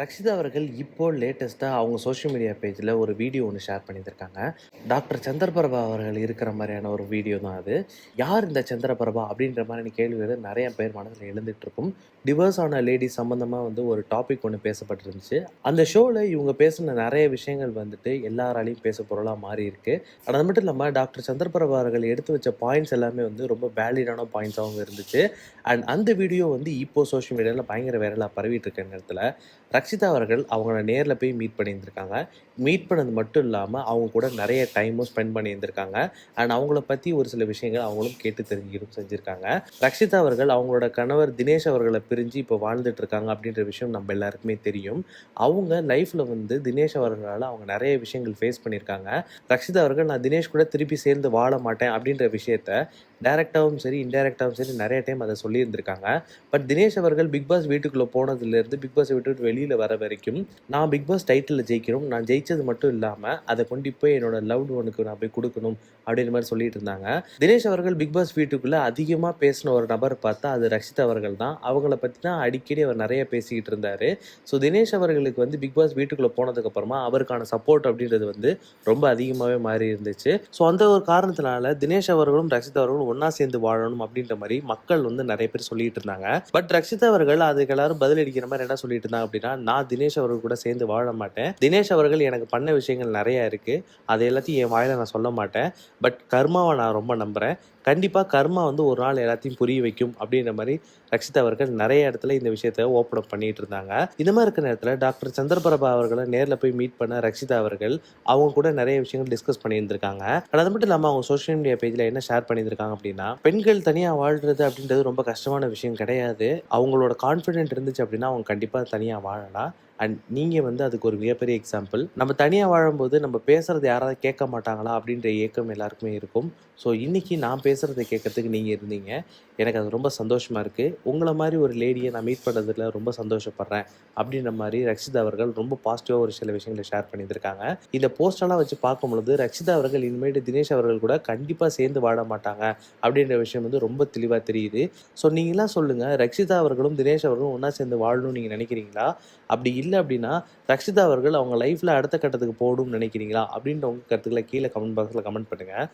ரக்ஷிதா அவர்கள் இப்போ லேட்டஸ்ட்டாக அவங்க சோஷியல் மீடியா பேஜில் ஒரு வீடியோ ஒன்று ஷேர் பண்ணியிருக்காங்க டாக்டர் சந்திரபிரபா அவர்கள் இருக்கிற மாதிரியான ஒரு வீடியோ தான் அது. யார் இந்த சந்திரபிரபா அப்படின்ற மாதிரியான கேள்விகள் நிறைய பேர் மனதில் எழுந்துகிட்ருக்கும் டிவர்ஸ் டிவோர்ஸ் ஆன லேடி சம்மந்தமாக வந்து ஒரு டாபிக் ஒன்று பேசப்பட்டிருந்துச்சு. அந்த ஷோவில் இவங்க பேசின நிறைய விஷயங்கள் வந்துட்டு எல்லாராலையும் பேச பொருளாக மாறி இருக்கு. அது மட்டும் இல்லாமல் டாக்டர் சந்திரபிரபா அவர்கள் எடுத்து வச்ச பாயிண்ட்ஸ் எல்லாமே வந்து ரொம்ப வேலிடான பாயிண்ட்ஸாகவும் இருந்துச்சு. அண்ட் அந்த வீடியோ வந்து இப்போ சோஷியல் மீடியாவில் பயங்கர வைரலாக பரவிட்டு இருக்க நேரத்தில் ரக்ஷிதா அவர்கள் அவங்கள நேரில் போய் மீட் பண்ணியிருந்திருக்காங்க. மீட் பண்ணது மட்டும் இல்லாமல் அவங்க கூட நிறைய டைமும் ஸ்பெண்ட் பண்ணியிருந்திருக்காங்க. அண்ட் அவங்கள பற்றி ஒரு சில விஷயங்கள் அவங்களும் கேட்டு தெரிஞ்சுக்கிட்டும் செஞ்சுருக்காங்க. ரக்ஷிதா அவர்கள் அவங்களோட கணவர் தினேஷ் அவர்களை பிரிஞ்சு இப்போ வாழ்ந்துட்டு இருக்காங்க அப்படின்ற விஷயம் நம்ம எல்லாருக்குமே தெரியும். அவங்க லைஃப்பில் வந்து தினேஷ் அவர்களால் அவங்க நிறைய விஷயங்கள் ஃபேஸ் பண்ணியிருக்காங்க. ரக்ஷிதா அவர்கள் நான் தினேஷ் கூட திருப்பி சேர்ந்து வாழ மாட்டேன் அப்படின்ற விஷயத்த டைரக்டாகவும் சரி இன்டைரக்டாகவும் சரி நிறைய டைம் அதை சொல்லியிருந்திருக்காங்க. பட் தினேஷ் அவர்கள் பிக் பாஸ் வீட்டுக்குள்ளே போனதுலேருந்து பிக் பாஸ் விட்டு வெளியில் வர வரைக்கும் நான் பிக் பாஸ் டைட்டிலில் ஜெயிக்கணும் நான் ஜெயிச்சது மட்டும் இல்லாமல் அதை கொண்டு போய் என்னோட லவ்டு ஒனுக்கு நான் போய் கொடுக்கணும் அப்படின்ற மாதிரி சொல்லிட்டு இருந்தாங்க. தினேஷ் அவர்கள் பிக் பாஸ் வீட்டுக்குள்ளே அதிகமாக பேசின ஒரு நபர் பார்த்தா அது ரக்ஷித் அவர்கள் தான். அவங்கள பற்றி தான் அடிக்கடி அவர் நிறைய பேசிக்கிட்டு இருந்தார். ஸோ தினேஷ் அவர்களுக்கு வந்து பிக் பாஸ் வீட்டுக்குள்ளே போனதுக்கப்புறமா அவருக்கான சப்போர்ட் அப்படின்றது வந்து ரொம்ப அதிகமாகவே மாறி இருந்துச்சு. ஸோ அந்த ஒரு காரணத்தினால தினேஷ் அவர்களும் ரக்ஷித் அவர்களும் ஒன்றா சேர்ந்து வாழணும் அப்படின்ற மாதிரி மக்கள் வந்து நிறைய பேர் சொல்லிட்டு இருந்தாங்க. பட் ரக்ஷித் அவர்கள் அதுக்கு எல்லாரும் பதிலடிக்கிற மாதிரி என்ன சொல்லிட்டு இருந்தாங்க அப்படின்னா நான் தினேஷ் அவர்கள் கூட சேர்ந்து வாழ மாட்டேன். தினேஷ் அவர்கள் எனக்கு பண்ண விஷயங்கள் நிறைய இருக்கு. அது எல்லாத்தையும் என் வாயில நான் சொல்ல மாட்டேன். பட் கர்மாவை நான் ரொம்ப நம்புறேன். கண்டிப்பாக கர்மா வந்து ஒரு நாள் எல்லாத்தையும் புரிய வைக்கும் அப்படின்ற மாதிரி ரக்ஷித் அவர்கள் நிறைய இடத்துல இந்த விஷயத்த ஓப்பன் அப் பண்ணிட்டு இருந்தாங்க. இந்த மாதிரி இருக்கிற நேரத்தில் டாக்டர் சந்திரபிரபா அவர்களை நேரில் போய் மீட் பண்ண ரக்ஷிதா அவர்கள் அவங்க கூட நிறைய விஷயங்கள் டிஸ்கஸ் பண்ணியிருந்திருக்காங்க. அது மட்டும் இல்லாமல் அவங்க சோஷியல் மீடியா பேஜில் என்ன ஷேர் பண்ணியிருக்காங்க அப்படின்னா பெண்கள் தனியாக வாழ்றது அப்படின்றது ரொம்ப கஷ்டமான விஷயம் கிடையாது. அவங்களோட கான்ஃபிடென்ட் இருந்துச்சு அப்படின்னா அவங்க கண்டிப்பாக தனியாக வாழலாம். அண்ட் நீங்கள் வந்து அதுக்கு ஒரு மிகப்பெரிய எக்ஸாம்பிள் நம்ம தனியாக வாழும்போது நம்ம பேசுறது யாராவது கேட்க மாட்டாங்களா அப்படின்ற ஏக்கம் எல்லாருக்குமே இருக்கும். ஸோ இன்னைக்கு நான் பேச பேசுகிறத கேட்கறதுக்கு நீங்கள் இருந்தீங்க. எனக்கு அது ரொம்ப சந்தோஷமாக இருக்குது உங்களை மாதிரி ஒரு லேடியை நான் மீட் பண்ணுறதுல ரொம்ப சந்தோஷப்படுறேன் அப்படின்ற மாதிரி ரக்ஷிதா அவர்கள் ரொம்ப பாசிட்டிவாக ஒரு சில விஷயங்களை ஷேர் பண்ணியிருக்காங்க இந்த போஸ்டெல்லாம் வச்சு பார்க்கும் பொழுது ரக்ஷிதா அவர்கள் இனிமேட்டு தினேஷ் அவர்கள் கூட கண்டிப்பாக சேர்ந்து வாழ மாட்டாங்க அப்படின்ற விஷயம் வந்து ரொம்ப தெளிவாக தெரியுது. ஸோ நீங்களாம் சொல்லுங்கள் ரக்ஷிதா அவர்களும் தினேஷ் அவர்களும் ஒன்றா சேர்ந்து வாழணும்னு நீங்கள் நினைக்கிறீங்களா? அப்படி இல்லை அப்படின்னா ரக்ஷிதா அவர்கள் அவங்க லைஃப்பில் அடுத்த கட்டத்துக்கு போகணும்னு நினைக்கிறீங்களா? அப்படின்ற உங்கள் கருத்துக்களை கீழே கமெண்ட் பாக்ஸில் கமெண்ட் பண்ணுங்கள்